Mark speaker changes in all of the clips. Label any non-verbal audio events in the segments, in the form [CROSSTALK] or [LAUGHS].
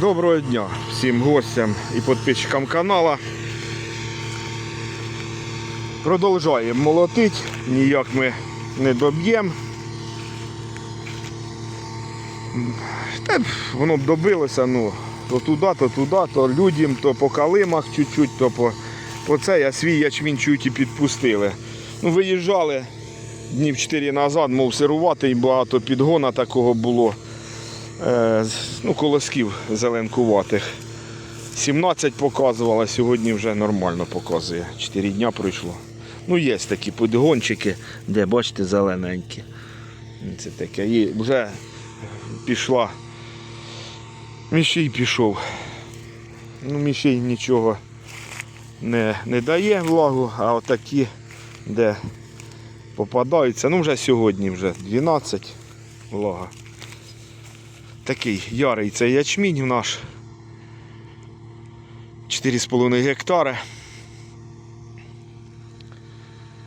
Speaker 1: Доброго дня всім гостям і підписчикам канала. Продовжуємо молотити, ніяк ми не доб'ємо. Та воно б добилося, ну, то туди, то туди, то людям, то по калимах чуть-чуть, то по, по це, а свій ячмінь чуть і підпустили. Ну, виїжджали днів 4 назад, мов сируватий, багато підгона такого було. Е, ну, колосків зеленкуватих. 17 показувала, сьогодні вже нормально показує. 4 дня пройшло. Ну, є такі підгончики, де бачите, зелененькі. Це таке. І вже пішла. Міщій пішов. Ну, міщій нічого не, не дає влагу, а отакі, де попадаються. Ну, вже сьогодні вже 12 влага. Такий ярий цей ячмінь у наш. 4,5 гектари.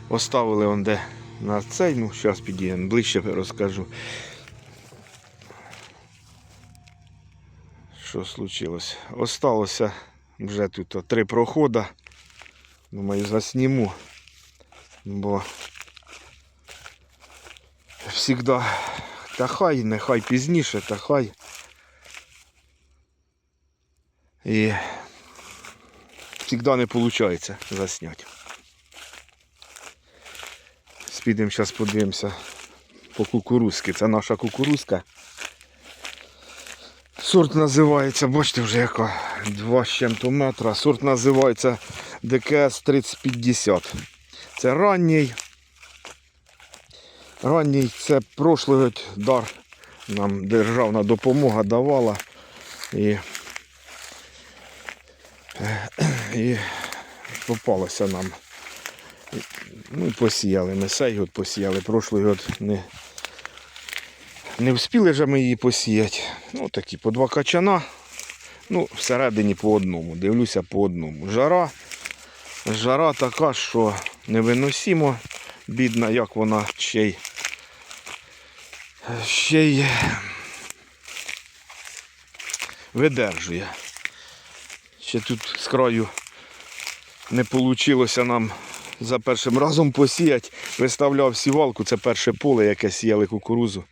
Speaker 1: Оставили он де на цей, ну зараз підійдемо, ближче розкажу. Що случилось? Осталося вже тут три проходи. Думаю, засніму. Бо завжди та хай, нехай пізніше, та хай. І завжди не виходить засняти. Підемо зараз подивимося по кукурузки. Це наша кукурузка. Сорт називається, бачите вже яка 2 з чим-то метра. Сорт називається ДКС 3050. Це ранній. Ранній це прошлий дар. Нам державна допомога давала. І, і попалося нам. Ну, посіяли. Ми цей год посіяли. Прошлий год не, не встигли вже ми її посіяти. Ну, такі по два качана. Ну, всередині по одному. Дивлюся по одному. Жара. Жара така, що невиносимо. Бідна, як вона ще й ще й видержує. Ще тут з краю не вийшло нам за першим разом посіяти. Виставляв сівалку, це перше поле, яке сіяли кукурузу.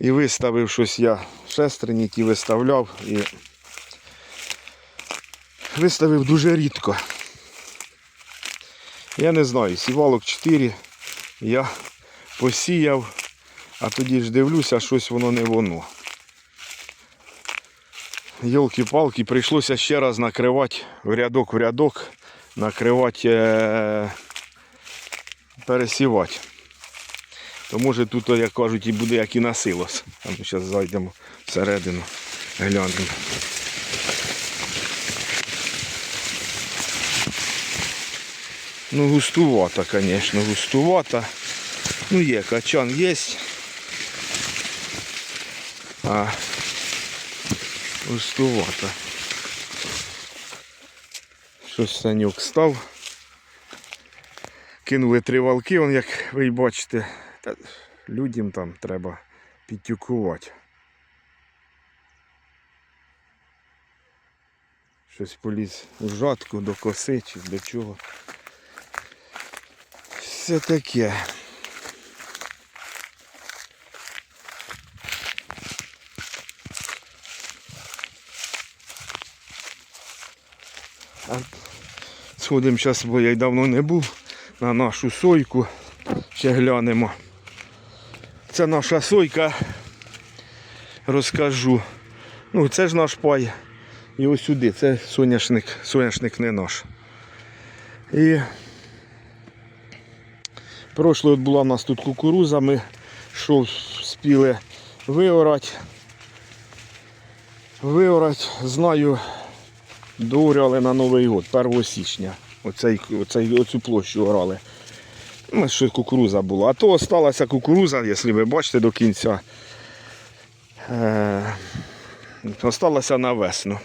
Speaker 1: І виставив щось я шестерні ті виставляв і виставив дуже рідко. Я не знаю, сівалок 4 я посіяв, а тоді ж дивлюся, щось воно не воно. Йолки-палки, прийшлося ще раз накривати в рядок в рядок, накривати, е- пересівати. То може тут, як кажуть, і буде як і на силос. А ми зараз зайдемо всередину, глянемо. Ну, густувата, звісно, густувата. Ну, є, качан є. А густувата. Щось санюк став. Кинули три валки, вон, як ви бачите. Та людям там треба підтюкувати. Щось поліз у жатку до коси чи до чого. Все таке. Сходимо зараз, бо я й давно не був на нашу сойку. Ще глянемо. Це наша сойка. Розкажу. Ну, це ж наш пай. І ось сюди. Це соняшник, соняшник не наш. І прошлий от була у нас тут кукуруза, ми що спіли виорати. Виорати, знаю, дооряли на Новий год, 1 січня. Оцей, оцей, оцю площу орали. Ну, що кукуруза була. А то осталася кукуруза, якщо ви бачите до кінця. Е, осталася на весну.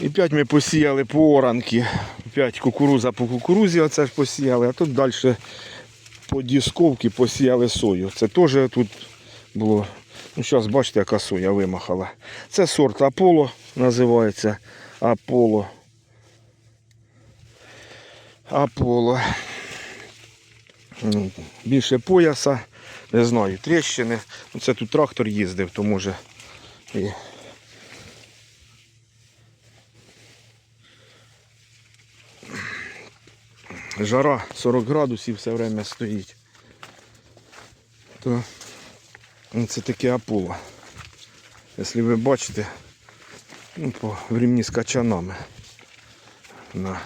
Speaker 1: І п'ять ми посіяли по оранки. П'ять кукуруза по кукурузі, оце ж посіяли, а тут далі по дісковці посіяли сою. Це теж тут було Ну, зараз бачите, яка соя вимахала. Це сорт Аполло називається. Аполло. Аполло. Ну, Більше пояса, не знаю, тріщини. Ну, Це тут трактор їздив, то може. Жара 40 градусів все время стоїть. То це таке Аполло. Якщо ви бачите, ну, по времні з качанами. На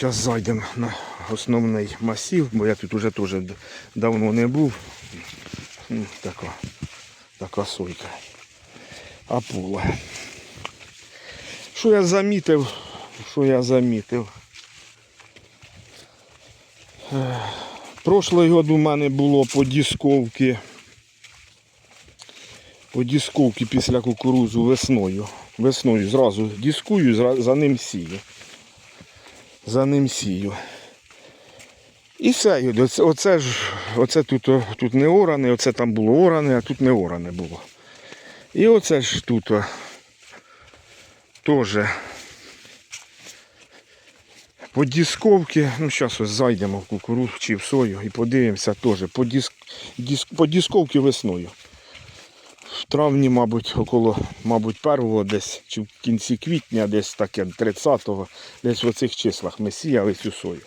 Speaker 1: Зараз зайдемо на основний масив, бо я тут уже теж давно не був. Ну, Така, така сойка. Аполло. Що я замітив? Що я замітив? Прошлий год у мене було по дісковки. По дісковки після кукурузу весною. Весною зразу дискую, за ним сію. За ним сію. І все, оце, оце ж, оце тут, тут не оране, оце там було оране, а тут не оране було. І оце ж тут теж по дісковці, ну зараз ось зайдемо в кукурудзу чи в сою і подивимося теж по, диск, диск, по дісковці весною. В травні, мабуть, около, мабуть, першого десь, чи в кінці квітня, десь таке 30-го, десь в оцих числах ми сіяли цю сою.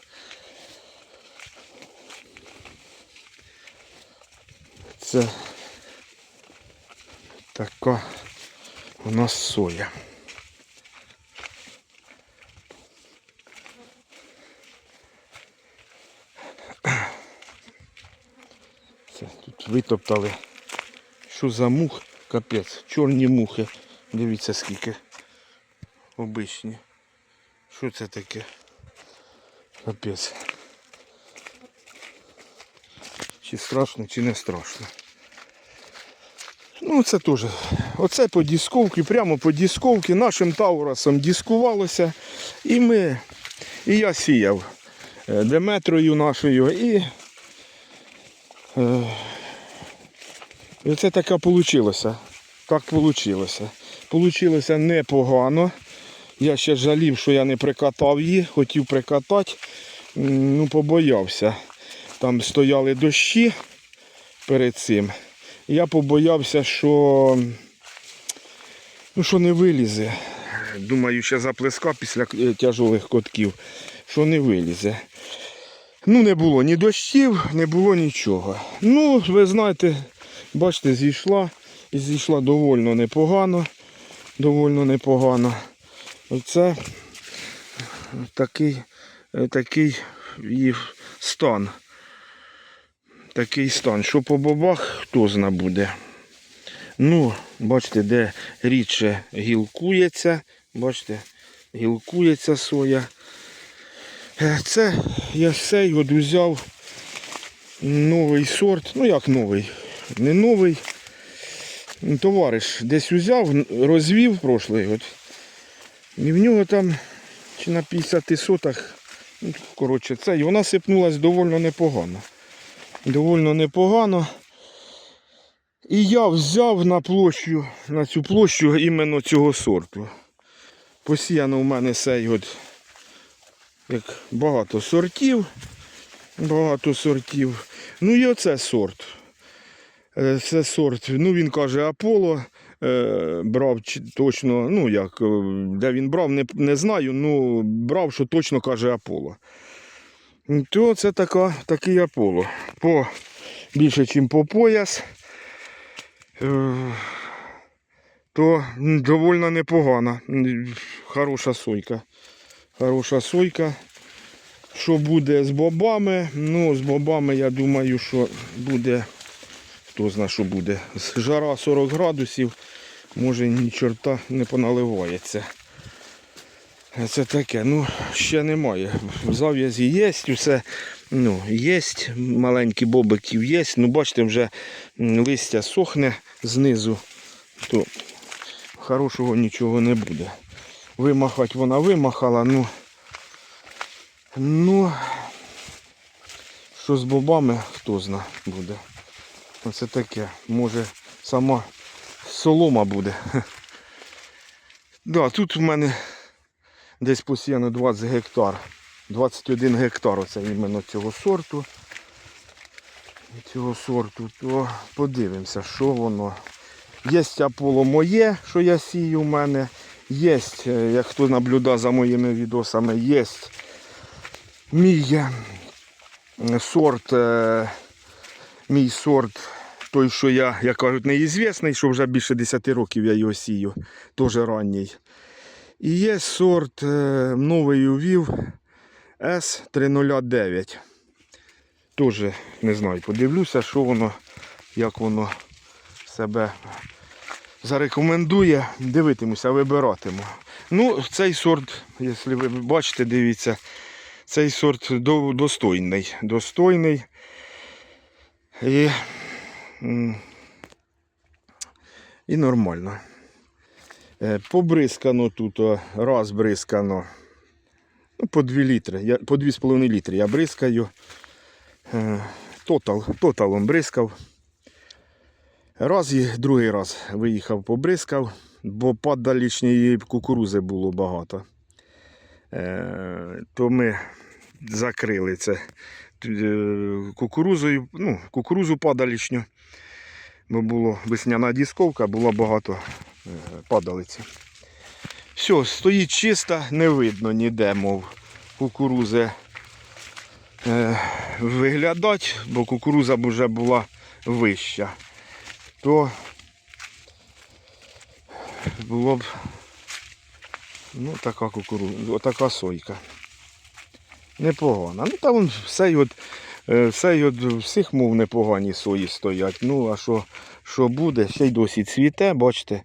Speaker 1: Це така у нас соя. Це тут витоптали. Що за мух? Капець. Чорні мухи. Дивіться скільки. Обичні. Що це таке? Капець. Чи страшно, чи не страшно. Ну це теж. Оце по дісковці, прямо по дісковці нашим таурасом дискувалося. І ми, і я сіяв е, Деметрою нашою і е, і це таке вийшло. Так вийшло. Получилося непогано. Я ще жалів, що я не прикатав її, хотів прикатати, ну побоявся. Там стояли дощі перед цим. Я побоявся, що, ну, що не вилізе. Думаю, ще заплеска після е, тяжових котків, що не вилізе. Ну, не було ні дощів, не було нічого. Ну, ви знаєте, бачите, зійшла. І зійшла довольно непогано. Довольно непогано. Оце такий, е, такий її стан. Такий стан. Що по бобах, хто зна буде. Ну, бачите, де рідше гілкується. Бачите, гілкується соя. Е, Це я цей от взяв новий сорт. Ну як новий? Не новий. Товариш десь взяв, розвів прошлий год. І в нього там чи на 50 сотах, ну, коротше, це, і вона сипнулась доволі непогано. Довольно непогано. І я взяв на площу, на цю площу іменно цього сорту. Посіяно в мене цей от, як багато сортів. Багато сортів. Ну і оце сорт. Е, Це сорт, ну він каже Аполло. Е, брав точно, ну як, е, де він брав, не, не знаю, ну брав, що точно каже Аполло. То це така, такий Аполло. По, більше, ніж по пояс. То м, довольно непогана. Хороша сойка. Хороша сойка. Що буде з бобами? Ну, з бобами я думаю, що буде. Хто знає, що буде. Жара 40 градусів, може ні чорта не поналивається. Це таке, ну, ще немає. В зав'язі є, усе ну, є, маленькі бобиків є. Ну, бачите, вже листя сохне знизу, то хорошого нічого не буде. Вимахати вона вимахала, ну, ну що з бобами, хто зна буде. Оце таке. Може сама солома буде. Да, тут у мене десь посіяно 20 гектар. 21 гектар оце іменно цього сорту. Цього сорту, то подивимося, що воно. Є аполо моє, що я сію в мене. Є, е, як хто наблюдає за моїми відосами, є мій е, сорт, е, мій сорт, той, що я, як кажуть, неізвісний, що вже більше 10 років я його сію, теж ранній. І є сорт е, новий увів С309. Теж не знаю, подивлюся, що воно, як воно себе зарекомендує. Дивитимуся, вибиратиму. Ну, цей сорт, якщо ви бачите, дивіться, цей сорт достойний. Достойний. І, і нормально. Е, Побризкано тут, раз бризкано. Ну, по 2 літри. Я, по 2,5 літри я бризкаю. Е, Тотал, тоталом бризкав. Раз і другий раз виїхав, побризкав, бо падалічної кукурузи було багато. Е, то ми закрили це кукурузою, ну, кукурузу падалічню, бо була весняна дісковка, було багато е, падалиці. Все, стоїть чисто, не видно ніде, мов кукурузи е, виглядати, бо кукуруза б вже була вища. То було б ну, така кукуруза, отака сойка. Непогана. Ну там все от, все й от всіх мов непогані сої стоять. Ну, а що, що буде, ще й досі цвіте, бачите,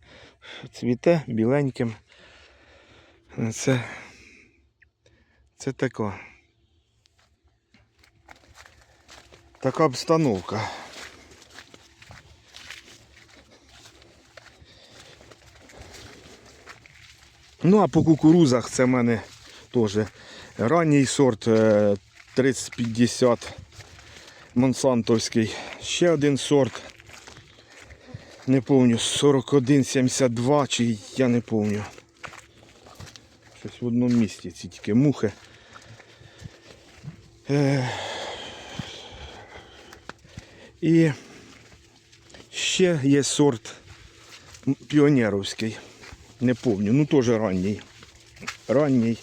Speaker 1: цвіте біленьким. Це, це така. Така обстановка. Ну, а по кукурузах це в мене теж ранній сорт е, 3050 Монсантовський. Ще один сорт. Не пам'ятаю, 4172 чи я не пам'ятаю. Щось в одному місці ці тільки мухи. Е, І ще є сорт піонеровський. Не пам'ятаю, ну теж ранній. Ранній.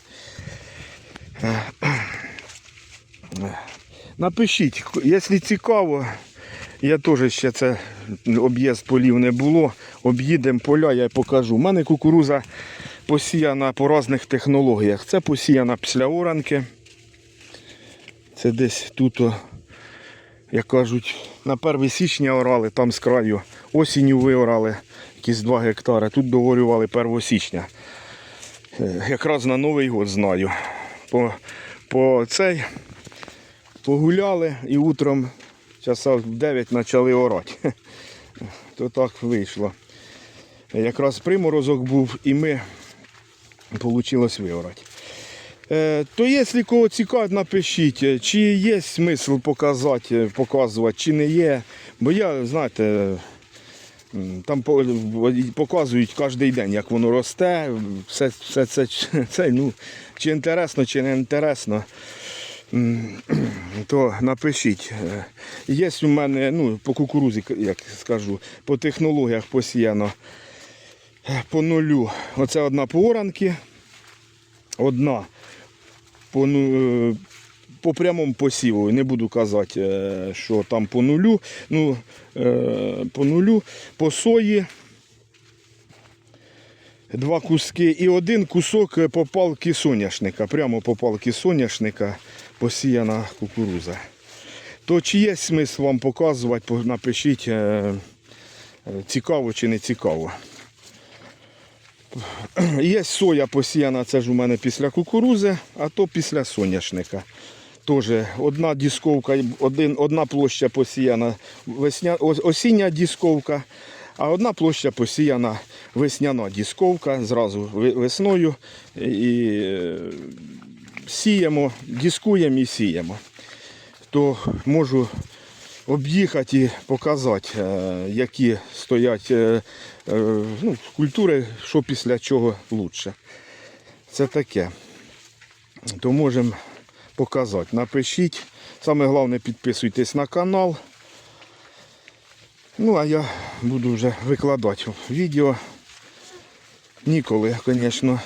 Speaker 1: Напишіть, якщо цікаво, я теж ще це об'їзд полів не було. Об'їдемо поля, я покажу. У мене кукуруза посіяна по різних технологіях. Це посіяна після оранки. Це десь тут, як кажуть, на 1 січня орали, там з краю. Осінню виорали якісь 2 гектари. Тут договорювали 1 січня. Е, Якраз на Новий год знаю. По, по цей погуляли і утром часа в 9 почали орати. [LAUGHS] То так вийшло. Якраз приморозок був і ми вийшло виорати. Е, То якщо кого цікавить, напишіть, е, чи є смисл показати, е, показувати, чи не є. Бо я, знаєте, там показують кожен день, як воно росте. Все, все це, [LAUGHS] це ну, чи інтересно, чи не інтересно. [CLEARS THROAT] То напишіть. Е, Є у мене ну, по кукурузі, як скажу, по технологіях посіяно е, по нулю. Оце одна по оранки, одна по, ну, е, по прямому посіву. Не буду казати, що там по нулю. Ну, по нулю, по сої. Два куски і один кусок по палки соняшника. Прямо по палки соняшника посіяна кукуруза. То чи є смисл вам показувати, напишіть, е, е, цікаво чи не цікаво. Є соя посіяна, це ж у мене після кукурузи, а то після соняшника. Тоже одна дісковка, один, одна площа посіяна весня, осіння дісковка, а одна площа посіяна весняна дісковка зразу весною. І е, сіємо, дискуємо і сіємо. То можу об'їхати і показати, е, які стоять е, е, ну, культури, що після чого краще. Це таке. То можемо показати. Напишіть. Саме головне підписуйтесь на канал. Ну, а я буду вже викладати відео. Ніколи, звісно.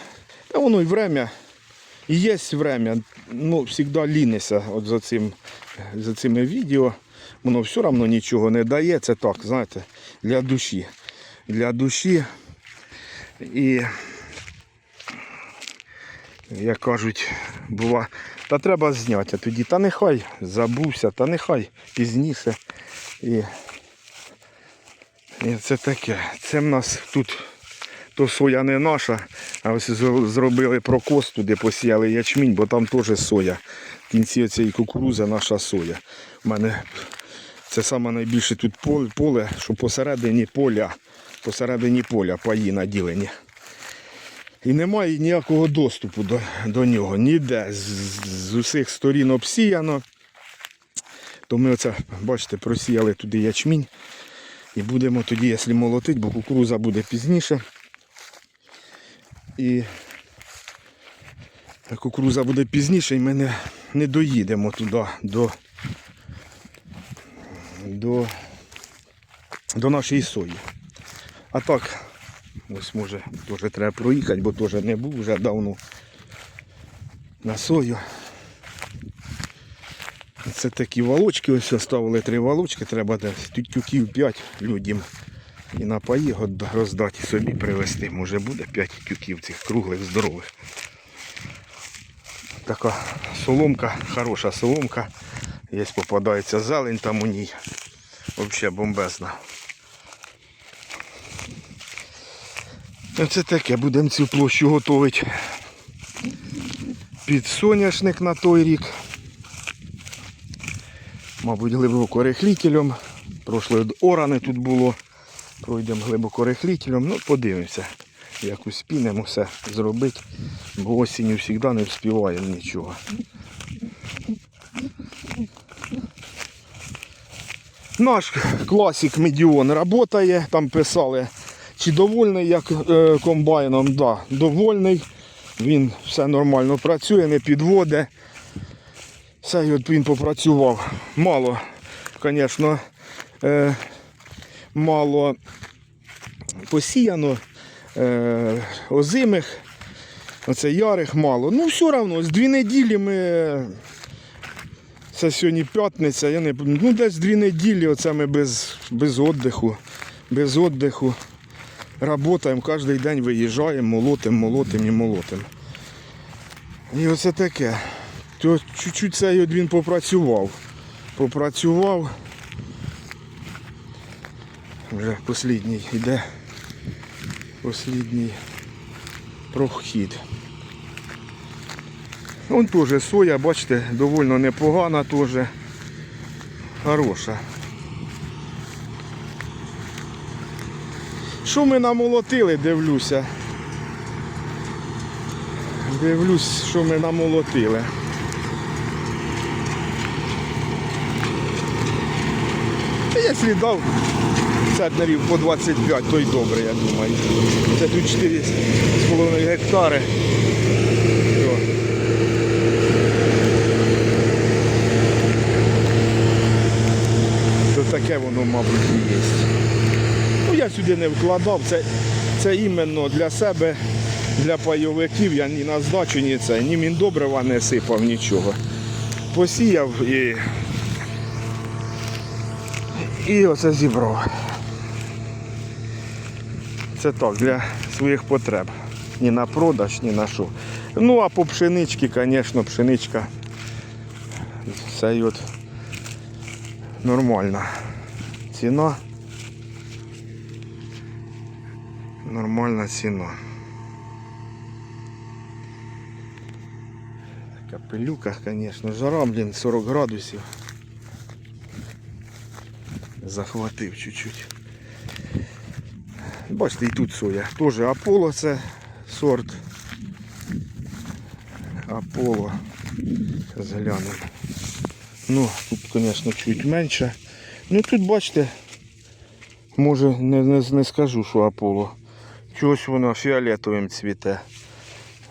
Speaker 1: Та воно і время. Є время. Ну, завжди лінися от за, цим, за цими відео. Воно все одно нічого не дає. Це так, знаєте, для душі. Для душі. І, як кажуть, бува, та треба зняти, тоді, та нехай забувся, та нехай пізніше. І, і це таке. Це в нас тут то соя не наша, а ось зробили прокос туди, посіяли ячмінь, бо там теж соя. В кінці цієї кукурузи наша соя. У мене це саме найбільше тут поле, поле, що посередині поля, посередині поля паї наділені. І немає ніякого доступу до, до нього. Ніде. З, з усіх сторін обсіяно. То ми оце, бачите, просіяли туди ячмінь. І будемо тоді, якщо молотити, бо кукуруза буде пізніше. І кукуруза буде пізніше, і ми не, не доїдемо туди до, до, до нашої сої. А так, ось може теж треба проїхати, бо теж не був вже давно на сою. Це такі волочки, ось оставили три волочки, треба десь тютюків 5 людям. І на паї роздати собі привезти. Може буде 5 тюків цих круглих, здорових. Така соломка, хороша соломка. Є попадається зелень там у ній. Взагалі бомбезна. Оце таке, будемо цю площу готувати під соняшник на той рік. Мабуть, глибокорихлітелем. Прошлої орани тут було. Пройдемо глибокорихлітелем. Ну, подивимося, як успінемо все зробити. Бо осінню завжди не вспіваємо нічого. Наш класик Медіон працює, там писали, чи довольний як е, комбайном. Да, довольний. Він все нормально працює, не підводить. Все, от він попрацював. Мало, звісно, е, мало посіяно, е, озимих, оце ярих мало. Ну, все одно, з дві неділі ми. Це сьогодні п'ятниця, я не ну десь дві неділі оце ми без, без віддиху. Без віддиху. Работаємо, кожен день виїжджаємо, молотимо, молотимо і молотимо. І оце таке. Чуть-чуть цей він попрацював. Попрацював. Вже послідній йде. Послідній прохід. Вон теж соя, бачите, доволі непогана теж. Хороша. Що ми намолотили, дивлюся. Дивлюсь, що ми намолотили. Та якщо дав центнерів по 25, то й добре, я думаю. Це тут 4,5 гектари. Таке воно, мабуть, і є. Ну, я сюди не вкладав, це, це іменно для себе, для пайовиків. Я ні на здачу, ні це, ні міндобрива не сипав, нічого. Посіяв і, і оце зібрав. Це так, для своїх потреб. Ні на продаж, ні на що. Ну а по пшеничці, звісно, пшеничка. Це от нормальна ціна. Нормальна ціна. Така пилюка, звісно, жара, блін, 40 градусів. Захватив чуть-чуть. Бачите, і тут соя. Теж Аполло це сорт. Аполло. Зараз глянемо. Ну, тут, звісно, чуть менше. Ну тут бачите, може не, не, не скажу, що Аполло. Чогось воно фіолетовим цвіте.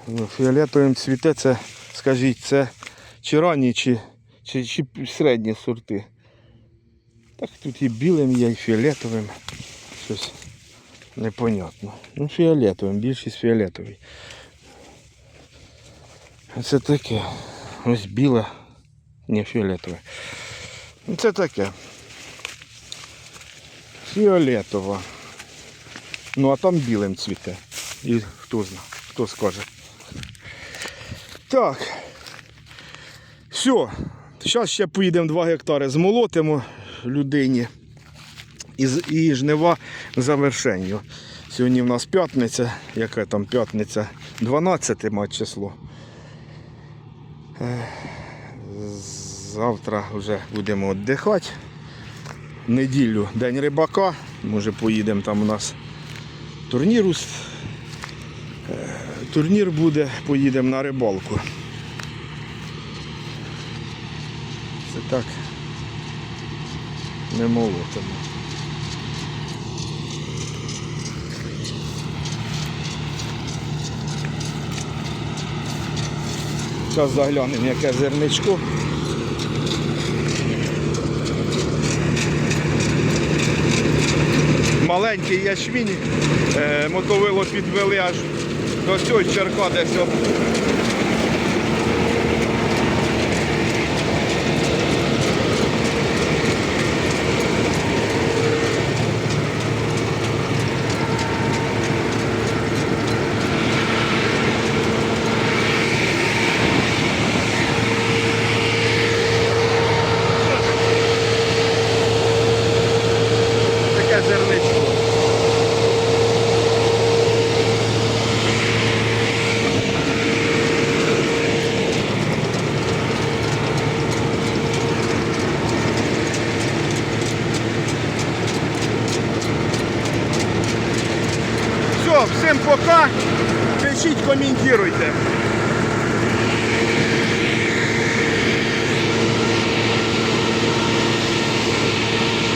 Speaker 1: Ну, Фіолетовим цвіте це, скажіть, це чи ранні, чи, чи, чи середні сорти. Так тут і білим є, і фіолетовим. Щось непонятно. Ну, фіолетовим, більшість фіолетовий. Це таке. Ось біле, не фіолетове. Ну, Це таке. Фіолетово. Ну а там білим цвіте. І хто знає, хто скаже. Так. Все. Зараз ще поїдемо 2 гектари змолотимо людині. І, і жнива завершенню. Сьогодні в нас п'ятниця. Яка там п'ятниця? 12 мать число. Завтра вже будемо віддихати. Неділю день рибака. Може поїдемо там у нас турнір. Турнір буде, поїдемо на рибалку. Це так. Не молотимо. Зараз заглянемо, яке зерничко. Маленький ячмінь, е, мотовило підвели аж до цього черка десь.